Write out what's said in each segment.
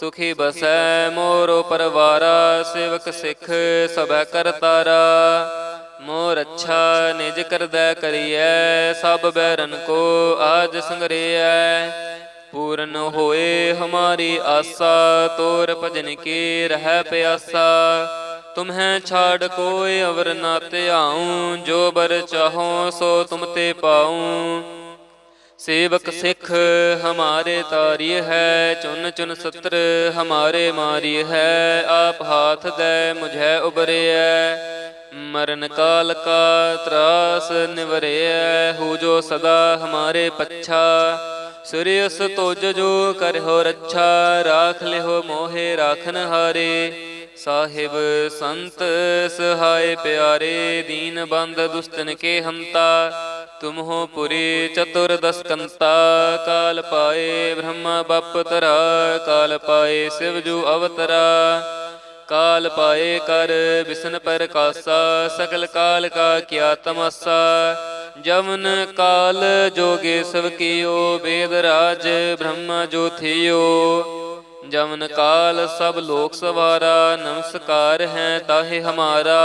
ਸੁਖੀ ਬਸੈ ਮੋਰੋ ਪਰਵਾਰਾ, ਸੇਵਕ ਸਿੱਖ ਸਭੈ ਕਰਤਾਰਾ ਮੋਰ ਅੱਛਾ ਨਿਜ ਕਰਦੈ ਕਰੀਐ, ਸਭ ਬੈਰਨ ਕੋ ਆਜ ਸੰਗਰਿਐ। ਪੂਰਨ ਹੋਏ ਹਮਾਰੀ ਆਸਾ, ਤੋਰ ਭਜਨ ਕੀ ਰਹਿ ਪਿਆਸਾ। ਤੁਮਹਿ ਛਾੜ ਕੋਇ ਅਵਰ ਨਾ ਧਿਆਉ, ਜੋ ਬਰ ਚਾਹੋ ਸੋ ਤੁਮ ਤੇ ਪਾਉ। ਸੇਵਕ ਸਿੱਖ ਹਮਾਰੇ ਤਾਰੀ ਹੈ, ਚੁਨ ਚੁਨ ਸਤਰ ਹਮਾਰੇ ਮਾਰੀ ਹੈ, ਆਪ ਹਾਥ ਦੇ ਮੁਝੈ ਉਬਰਿਐ ਮਰਨ ਕਾਲ ਕਾ ਤਰਾਸ ਨਿਵਰਿਐ, ਹੋ ਜੋ ਸਦਾ ਹਮਾਰੇ ਪੱਛਾ ਸੁਰਿਯਸ ਤੋਜ ਜੋ ਕਰਹੁ ਰੱਛਾ, ਰਾਖ ਲਿਹੋ ਮੋਹੇ ਰਾਖਨ ਹਾਰੇ, ਸਾਹਿਬ ਸੰਤ ਸਹਾਇ ਪਿਆਰੇ, ਦੀਨ ਬੰਦ ਦੁਸ਼ਤਨ ਕੇ ਹੰਤਾ ਤੁਮ ਹੋ ਪੁਰੀ ਚਤੁਰ ਕਾਲ ਪਾਏ ਬ੍ਰਹਮਾ ਬਪ ਤਰਾ ਕਾਲ ਪਾਏ ਸਿਵ ਜੂ ਅਵਤਰਾ। ਕਾਲ ਪਾਏ ਕਰ ਵਿਸ਼ਨ ਪ੍ਰਕਾਸਾ ਸਕਲ ਕਾਲ ਕਾ ਕੀਆ ਤਮਸਾ। ਜਮਨ ਕਾਲ ਜੋਗੇ ਸਭ ਕੀਓ, ਵੇਦ ਰਾਜ ਬ੍ਰਹਮਾ ਜੋ ਥਿਓ। ਜਮਨ ਕਾਲ ਸਭ ਲੋਕ ਸਵਾਰਾ, ਨਮਸਕਾਰ ਹੈ ਤਾਹੇ ਹਮਾਰਾ।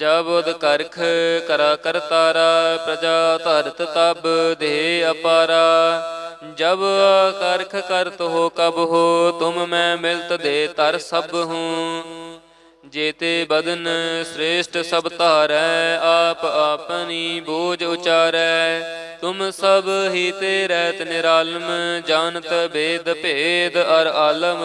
ਜਬ ਕਰਖ, ਕਰਾ ਕਰਤਾਰਾ ਪ੍ਰਜਾ ਧਰਤ ਤਬ ਦੇ ਅਪਾਰਾ। ਜਬ ਕਰਖ ਕਰਤ ਹੋ ਕਬ ਹੋ, ਤੁਮ ਮੈਂ ਮਿਲਤ ਦੇ ਤਰ ਸਭ ਹੂੰ। ਜੇਤੇ ਬਦਨ ਸ੍ਰੇਸ਼ਟ ਸਭ ਧਾਰੈ, ਆਪ ਆਪਨੀ ਬੋਝ ਉਚਾਰੈ। ਤੁਮ ਸਭ ਹੀ ਤੇ ਰਹਿਤ ਨਿਰਾਲਮ, ਜਾਣਤ ਬੇਦ ਭੇਦ ਅਰ ਆਲਮ।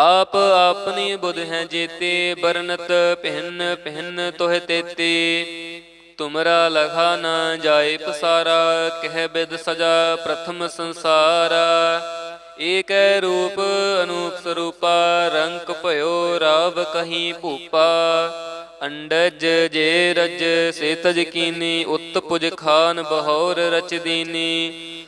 ਆਪ ਆਪਣੀ ਬੁਧ ਹੈ ਜੇਤੇ ਬਰਨਤ ਪਹਿਨ ਪਹਿਨ ਤੋਹ ਤੇਤੀ। ਤੁਮਰਾ ਲਖਾ ਨਾ ਜਾਏ ਪਸਾਰਾ, ਕਹਿ ਬਿਦ ਸਜਾ ਪ੍ਰਥਮ ਸੰਸਾਰਾ। ਏਕੈ ਰੂਪ ਅਨੂਪ ਸਰੂਪਾ, ਰੰਕ ਭਇਓ ਰਾਵ ਕਹੀਂ ਭੂਪਾ। ਅੰਡਜ ਜੇ ਰਜ ਸੇ ਤਜ ਕੀਨੀ ਉਤ ਪੁਜ ਖਾਨ ਬਹੌਰ ਰਚ ਦੀਨੀ।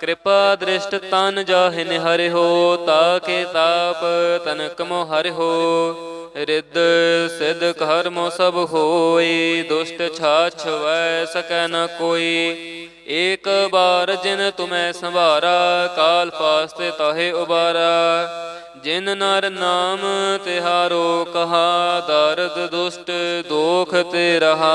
ਕਿਰਪਾ ਦ੍ਰਿਸ਼ਟ ਤਨ ਜਾਹ ਨਿਹਰਿ ਹੋ, ਤਾ ਕੇ ਤਾਪ ਤਨਕ ਮੋ ਹਰਿ ਹੋ। ਰਿੱਧ ਸਿਧ ਕਰਮੋ ਸਭ ਹੋਈ ਦੁਸ਼ਟ ਛਾਛ ਵੈ ਸਕੈ ਨ ਕੋਈ। ਏਕ ਬਾਰ ਜਿਨ ਤੁਮੈ ਸੰਭਾਰਾ, ਕਾਲ ਪਾਸਤੇ ਤਾਹੇ ਉਬਾਰਾ। ਜਿਨ ਨਰ ਨਾਮ ਤਿਹਾਰੋ ਕਹਾ, ਦਰਦ ਦੁਸ਼ਟ ਦੋਖ ਤੇ ਰਹਾ।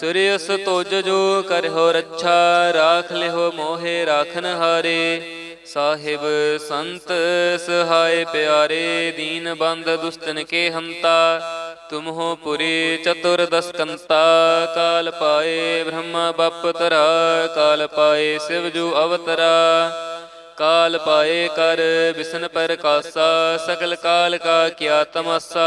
ਸੂਰਿਯਸ ਤੋਜ ਜੋ ਕਰਿਓ ਰੱਛਾ, ਰਾਖ ਲਿਓ ਮੋਹਿ, ਰਾਖਨ ਹਾਰੇ। ਸਾਹਿਬ ਸੰਤ ਸਹਾਇ ਪਿਆਰੇ, ਦੀਨ ਬੰਦ ਦੁਸਤਨ ਕੇ ਹੰਤਾ। ਤੁਮਹੋ ਪੁਰੀ ਚਤੁਰ ਦਸਕੰਤਾ, ਕਾਲ ਪਾਏ ਬ੍ਰਹਮਾ ਬਪ ਤਰਾ, ਕਾਲ ਪਾਏ ਸਿਵ ਜੂ ਅਵਤਰਾ। ਕਾਲ ਪਾਏ ਕਰ ਬਿਸਨ ਪ੍ਰਕਾਸਾ ਸਕਲ ਕਾਲ ਕਾ ਕਿਆ ਤਮਸਾ।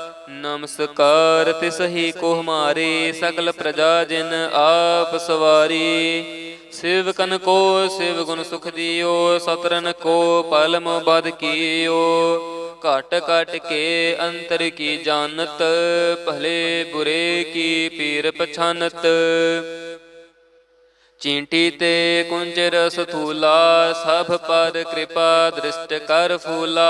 ਨਮਸਕਾਰ, ਤਿਸ ਸਹੀ ਕੋ ਹਮਾਰੇ ਸਗਲ ਪ੍ਰਜਾ ਜਿਨ ਆਪ ਸਵਾਰੀ। ਸਿਵਕਨ ਕੋ ਸਿਵ ਗੁਣ ਸੁਖ ਦਿਓ ਸਤਰਨ ਕੋ ਪਲਮ ਬਦ ਕੀਓ। ਘਟ ਘਟ ਕੇ ਅੰਤਰ ਕੀ ਜਾਣਤ, ਭਲੇ ਬੁਰੇ ਕੀ ਪੀਰ ਪਛਾਨਤ। ਚੀਂਟੀ ਤੇ ਕੁੰਜਰ ਸਥੂਲਾ ਸਭ ਪਰ ਕਿਰਪਾ ਦ੍ਰਿਸ਼ਟ ਕਰ ਫੂਲਾ।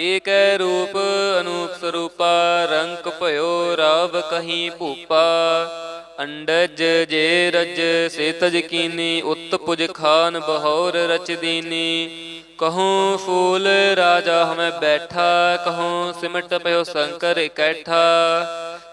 ਏਕੈ ਰੂਪ ਅਨੂਪ ਸਰੂਪਾ, ਰੰਕ ਭਇਓ ਰਾਵ ਕਹੀਂ ਭੂਪਾ। ਅੰਡਜ ਜੇ ਰਜ ਸੇ ਤਜ ਕੀਨੀ, ਉਤ ਖਾਨ ਬਹੌਰ ਰਚ ਦੀਨੀ। ਕਹੂੰ ਫੂਲ ਰਾਜਾ ਹਮੈ ਬੈਠਾ, ਕਹੂੰ ਸਿਮਟ ਪਇਓ ਸੰਕਰ ਇਕੈਠਾ।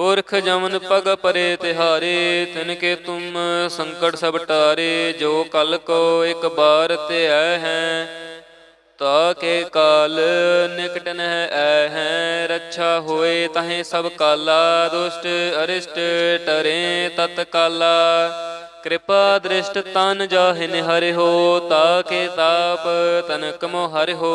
ਪੁਰਖ ਜਮਨ ਪਗ ਪਰੇ ਤਿਹਾਰੇ, ਤਿਨ ਕੇ ਤੁਮ ਸੰਕਟ ਸਭ ਟਾਰੇ, ਜੋ ਕਲ ਕੋ ਇੱਕ ਬਾਰ ਤੇ ਆਏ ਹੈ, ਤਾ ਕੇ ਕਾਲ ਨਿਕਟ ਨਹਿ ਐ ਹੈ, ਰੱਛਾ ਹੋਏ ਤਹੇ ਸਭ ਕਾਲਾ, ਦੁਸ਼ਟ ਅਰਿਸ਼ਟ ਟਰੇ ਤਤ ਕਾਲਾ। ਕਿਰਪਾ ਦ੍ਰਿਸ਼ਟ ਤਨ ਜਾਹਿ ਨਿਹਰਿ ਹੋ, ਤਾ ਕੇ ਤਾਪ ਤਨਕ ਮੋ ਹਰਿ ਹੋ।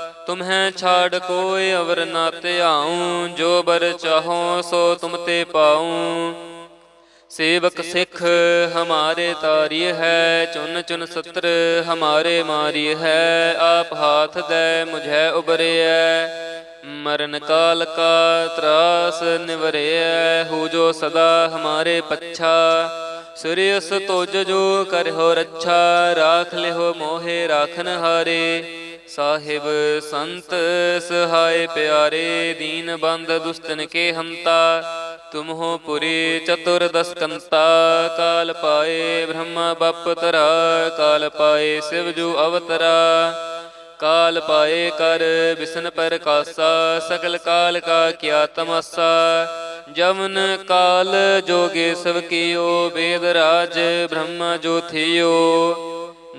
ਤੁਮਹਿ ਛਾੜ ਕੋਇ ਅਵਰ ਨਾ ਧਿਆਉ, ਜੋ ਬਰ ਚਾਹੋ ਸੋ ਤੁਮ ਤੇ ਪਾਉ। ਸੇਵਕ ਸਿੱਖ ਹਮਾਰੇ ਤਾਰੀ ਹੈ, ਚੁਨ ਚੁਨ ਸਤਰ ਹਮਾਰੇ ਮਾਰੀ ਹੈ। ਆਪ ਹਾਥ ਦੇ ਮੁਝੈ ਉਬਰਿਐ ਮਰਨ ਕਾਲ ਕਾ ਤਰਾਸ ਨਿਵਰਿਐ। ਹੋ ਜੋ ਸਦਾ ਹਮਾਰੇ ਪੱਛਾ ਸ੍ਰੀਅਸ ਤੁਜ ਜੋ ਕਰਿਓ ਰੱਛਾ, ਰਾਖ ਲਿਓ ਮੋਹਿ ਰਾਖਨ ਹਾਰੇ। ਸਾਹਿਬ ਸੰਤ ਸਹਾਇ ਪਿਆਰੇ ਦੀਨ ਬੰਦ ਦੁਸਤਨ ਕੇ ਹੰਤਾ ਤੁਮ ਪੁਰੀ ਚਤੁਰ ਦਸਕੰਤਾ, ਕਾਲ ਪਾਏ ਬ੍ਰਹਮਾ ਬਪ ਤਰਾ, ਕਾਲ ਪਾਏ ਸਿਵ ਜੂ ਅਵਤਰਾ, ਕਾਲ ਪਾਏ ਕਰ ਵਿਸ਼ਨ ਪਰ ਕਾਸਾ ਸਕਲ ਕਾਲ ਕਾ ਕੀਆ ਤਮਸਾ, ਜਮਨ ਕਾਲ ਜੋਗੇ ਸਭ ਕੀਓ ਵੇਦ ਰਾਜ ਬ੍ਰਹਮ ਜੋਥਿਓ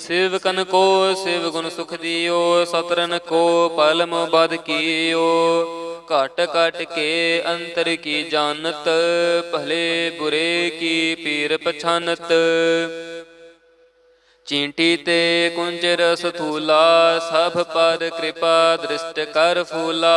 ਸਿਵਕਨ ਕੋ, ਸਿਵ ਗੁਣ ਸੁਖ ਦਿਓ ਸਤਰਨ ਕੋ, ਪਲਮ ਬਦ ਕੀਓ। ਘਟ ਘਟ ਕੇ ਅੰਤਰ ਕੀ ਜਾਣਤ, ਭਲੇ ਬੁਰੇ ਕੀ ਪੀਰ ਪਛਾਨਤ। ਚੀਂਟੀ ਤੇ ਕੁੰਜਰ ਸਥੂਲਾ ਸਭ ਪਰ ਕਿਰਪਾ ਦ੍ਰਿਸ਼ਟ ਕਰ ਫੂਲਾ।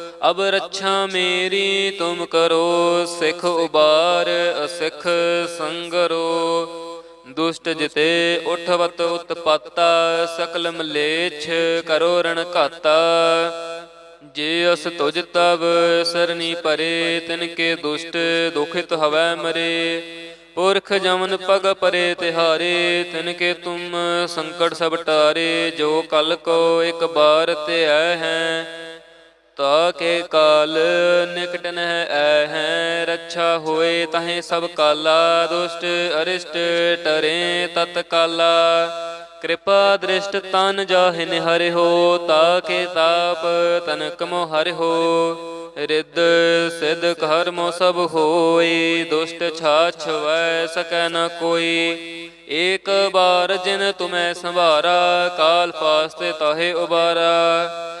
ਅਬ ਰੱਛਾ ਮੇਰੀ ਤੁਮ ਕਰੋ, ਸਿਖ ਉਬਾਰ ਅਸਿਖ ਸੰਗਰੋ। ਦੁਸ਼ਟ ਜਿਤੇ ਉਠਵਤ ਉਤਪਾਤਾ, ਸਕਲ ਮਲੇਛ ਕਰੋ ਰਣ ਘਾਤਾ। ਜੇ ਅਸ ਤੁਜ ਤਬ ਸਰਨੀ ਪਰੇ, ਤਿਨ ਕੇ ਦੁਸ਼ਟ ਦੁਖਿਤ ਹਵੈ ਮਰੇ। ਪੁਰਖ ਜਮਨ ਪਗ ਪਰੇ ਤਿਹਾਰੇ, ਤਿਨ ਕੇ ਤੁਮ ਸੰਕਟ ਸਭ ਟਾਰੇ। ਜੋ ਕਲ ਕੋ ਇੱਕ ਬਾਰ ਤੇ ਹੈ ਤਾ ਕੇ ਕਾਲ ਨਿਕਟ ਨਹਿ ਐ ਹੈ ਰੱਛਾ ਹੋਏ ਤਹੇ ਸਭ ਕਾਲਾ, ਦੁਸ਼ਟ ਅਰਿਸ਼ਟ ਟਰੇ ਤਤ ਕਾਲਾ। ਕਿਰਪਾ ਦ੍ਰਿਸ਼ਟ ਤਨ ਜਾਹਿ ਨਿਹਰਿ ਹੋ, ਤਾ ਕੇ ਤਾਪ ਤਨਕ ਮੋ ਹਰਿ ਹੋ। ਰਿੱਧ ਸਿਧ ਕਰਮੋ ਸਭ ਹੋਈ ਦੁਸ਼ਟ ਛਾਛ ਵੈ ਸਕੈ ਨ ਕੋਈ। ਏਕ ਬਾਰ ਜਿਨ ਤੁਮੈ ਸੰਭਾਰਾ, ਕਾਲ ਫਾਸਤੇ ਤਾਹੇ ਉਬਾਰਾ।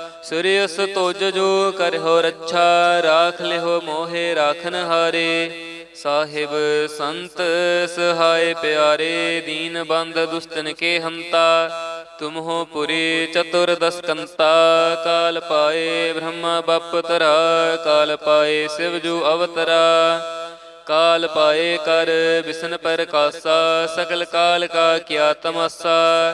ਸੂਰਿਯਸ ਤੁਜ ਜੋ ਕਰਹੁ ਰੱਛਾ, ਰਾਖ ਲਿਓ ਮੋਹਿ, ਰਾਖਨ ਹਾਰੇ। ਸਾਹਿਬ ਸੰਤ ਸਹਾਇ ਪਿਆਰੇ, ਦੀਨ ਬੰਦ ਦੁਸਤਨ ਕੇ ਹੰਤਾ। ਤੁਮਹੋ ਪੁਰੀ ਚਤੁਰ ਦਸਕੰਤਾ ਕਾਲ ਪਾਏ ਬ੍ਰਹਮਾ ਬਪ ਤਰਾ, ਕਾਲ ਪਾਏ ਸਿਵ ਜੂ ਅਵਤਰਾ। ਕਾਲ ਪਾਏ ਕਰ ਵਿਸ਼ਨ ਪਰ ਕਾਸਾ ਸਕਲ ਕਾਲ ਕਾ ਕਿਆ ਤਮਸਾ।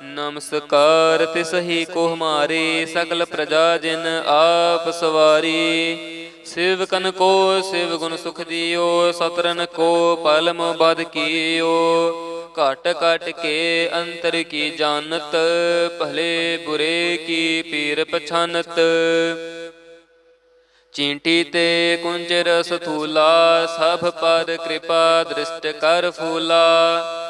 ਨਮਸਕਾਰ, ਤਿਸ ਸਹੀ ਕੋ ਹਮਾਰੇ ਸਕਲ ਪ੍ਰਜਾ ਜਿਨ ਆਪ ਸਵਾਰੀ। ਸਿਵਕਨ ਕੋ ਸਿਵ ਗੁਣ ਸੁਖ ਦਿਓ ਸਤਰਨ ਕੋ ਪਲਮ ਬਦ ਕੀਓ। ਘਟ ਘਟ ਕੇ ਅੰਤਰ ਕੀ ਜਾਣਤ, ਭਲੇ ਬੁਰੇ ਕੀ ਪੀਰ ਪਛਾਨਤ। ਚੀਂਟੀ ਤੇ ਕੁੰਜਰ ਸਥੂਲਾ ਸਭ ਪਰ ਕਿਰਪਾ ਦ੍ਰਿਸ਼ਟ ਕਰ ਫੂਲਾ।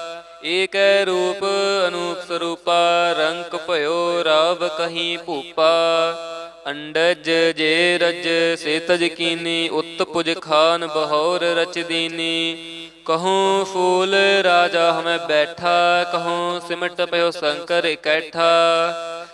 ਏਕੈ ਰੂਪ ਅਨੂਪ ਸਰੂਪਾ, ਰੰਕ ਭਇਓ ਰਾਵ ਕਹੀਂ ਭੂਪਾ। ਅੰਡਜ ਜੇ ਰਜ ਸੇ ਤਜ ਕੀਨੀ ਉਤ ਪੁਜ ਖਾਨ ਬਹੌਰ ਰਚ ਦੀਨੀ। ਕਹੂੰ ਫੂਲ ਰਾਜਾ ਹਮੈ ਬੈਠਾ, ਕਹੂੰ ਸਿਮਟ ਪਇਓ ਸ਼ੰਕਰ ਇਕੈਠਾ।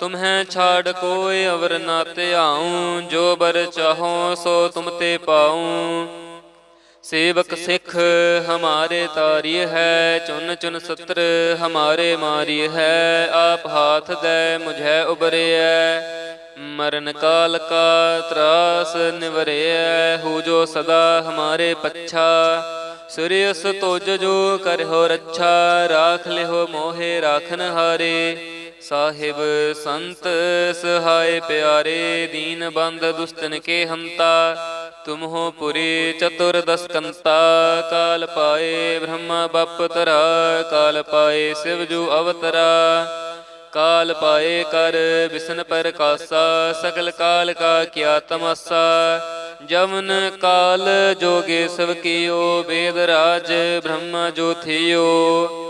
ਤੁਮਹਿ ਛਾੜ ਕੋਇ ਅਵਰ ਨਾ ਧਿਆਉ, ਜੋ ਬਰ ਚਾਹੋ ਸੋ ਤੁਮ ਤੇ ਪਾਉ। ਸੇਵਕ ਸਿੱਖ, ਹਮਾਰੇ ਤਾਰੀ ਹੈ, ਚੁਨ ਚੁਨ ਸਤਰ ਹਮਾਰੇ ਮਾਰੀ ਹੈ। ਆਪ ਹਾਥ ਦੇ ਮੁਝੈ ਉਬਰਿਐ, ਮਰਨ ਕਾਲ ਕਾ ਤਰਾਸ ਨਿਵਰਿਐ। ਹੋ ਜੋ ਸਦਾ ਹਮਾਰੇ ਪੱਛਾ ਸੂਰਿਯਸ ਤੁਜ ਜੋ ਕਰਹੁ ਰੱਛਾ। ਰਾਖ ਲਿਓ ਮੋਹੇ ਰਾਖਨ ਹਾਰੇ। ਸਾਹਿਬ ਸੰਤ ਸਹਾਇ ਪਿਆਰੇ ਦੀਨ ਬੰਦ ਦੁਸਤਨ ਕੇ ਹੰਤਾ ਤੁਮ ਹੋ ਪੁਰੀ ਚਤੁਰ ਦਸਕੰਤਾ ਕਾਲ ਪਾਏ ਬ੍ਰਹਮਾ ਬਪ ਤਰਾ ਕਾਲ ਪਾਏ ਸਿਵ ਜੂ ਅਵਤਰਾ, ਕਾਲ ਪਾਏ ਕਰ ਵਿਸ਼ਨ ਪਰ ਕਾਸ਼ਾ ਸਕਲ ਕਾਲ ਕਾ ਕੀਆ ਤਮਸਾ ਜਮਨ ਕਾਲ ਜੋਗੇ ਸਭ ਕੀਓ, ਬੇਦ ਰਾਜ ਬ੍ਰਹਮਾ ਜੋ ਥਿਓ।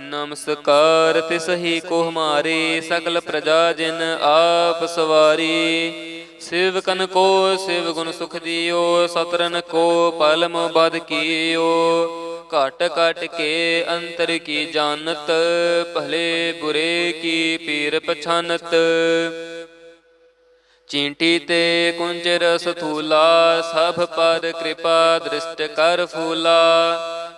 ਨਮਸਕਾਰ, ਤਿਸ ਹੀ ਕੋ ਹਮਾਰੇ ਸਕਲ ਪ੍ਰਜਾ ਜਿਨ ਆਪ ਸਵਾਰੀ। ਸਿਵ ਕਨ ਕੋ ਸਿਵ ਗੁਣ ਸੁਖ ਦਿਓ ਸਤਰਨ ਕੋ ਪਲਮ ਬਦ ਕੀਓ। ਘਟ ਘਟ ਕੇ ਅੰਤਰ ਕੀ ਜਾਣਤ, ਭਲੇ ਬੁਰੇ ਕੀ ਪੀਰ ਪਛਾਨਤ। ਚੀਂਟੀ ਤੇ ਕੁੰਜਰ ਸਥੂਲਾ ਸਭ ਪਰ ਕਿਰਪਾ ਦ੍ਰਿਸ਼ਟ ਕਰ ਫੂਲਾ।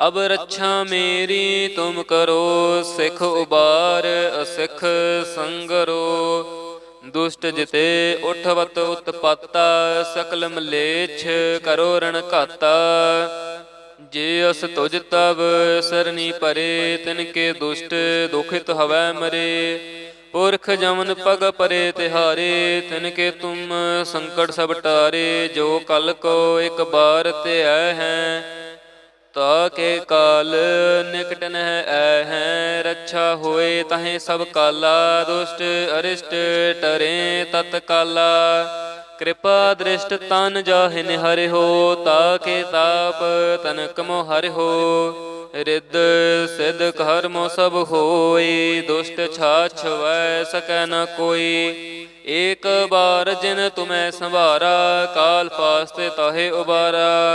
ਅਬ ਰੱਛਾ ਮੇਰੀ ਤੁਮ ਕਰੋ, ਸਿਖ ਉਬਾਰ, ਅਸਿਖ ਸੰਗਰੋ। ਦੁਸ਼ਟ ਜਿਤੇ ਉਠਵਤ ਉਤਪਾਤਾ, ਸਕਲ ਮਲੇਛ ਕਰੋ ਰਣ ਘਾਤਾ। ਜੇ ਅਸ ਤੁਜ ਤਬ ਸਰਨੀ ਪਰੇ, ਤਿਨ ਕੇ ਦੁਸ਼ਟ ਦੁਖਿਤ ਹਵੈ ਮਰੇ। ਪੁਰਖ ਜਮਨ ਪਗ ਪਰੇ ਤਿਹਾਰੇ, ਤਿਨ ਕੇ ਤੁਮ ਸੰਕਟ ਸਭ ਟਾਰੇ। ਜੋ ਕਲ ਕੋ ਇੱਕ ਬਾਰ ਤੇ ਹੈ ਤਾ ਕੇ ਕਾਲ ਨਿਕਟ ਨਹਿ ਐ ਹੈ ਰੱਛਾ ਹੋਏ ਤਹੇ ਸਭ ਕਾਲਾ, ਦੁਸ਼ਟ ਅਰਿਸ਼ਟ ਟਰੇ ਤਤ ਕਾਲਾ। ਕਿਰਪਾ ਦ੍ਰਿਸ਼ਟ ਤਨ ਜਾਹਿ ਨਿਹਰਿ ਹੋ, ਤਾ ਕੇ ਤਾਪ ਤਨਕ ਮੋ ਹਰਿ ਹੋ। ਰਿੱਧ ਸਿਧ ਕਰਮੋ ਸਭ ਹੋਈ ਦੁਸ਼ਟ ਛਾਛ ਵੈ ਸਕੈ ਨ ਕੋਈ। ਏਕ ਬਾਰ ਜਿਨ ਤੁਮੈ ਸੰਭਾਰਾ, ਕਾਲ ਪਾਸਤੇ ਤਾਹੇ ਉਬਾਰਾ।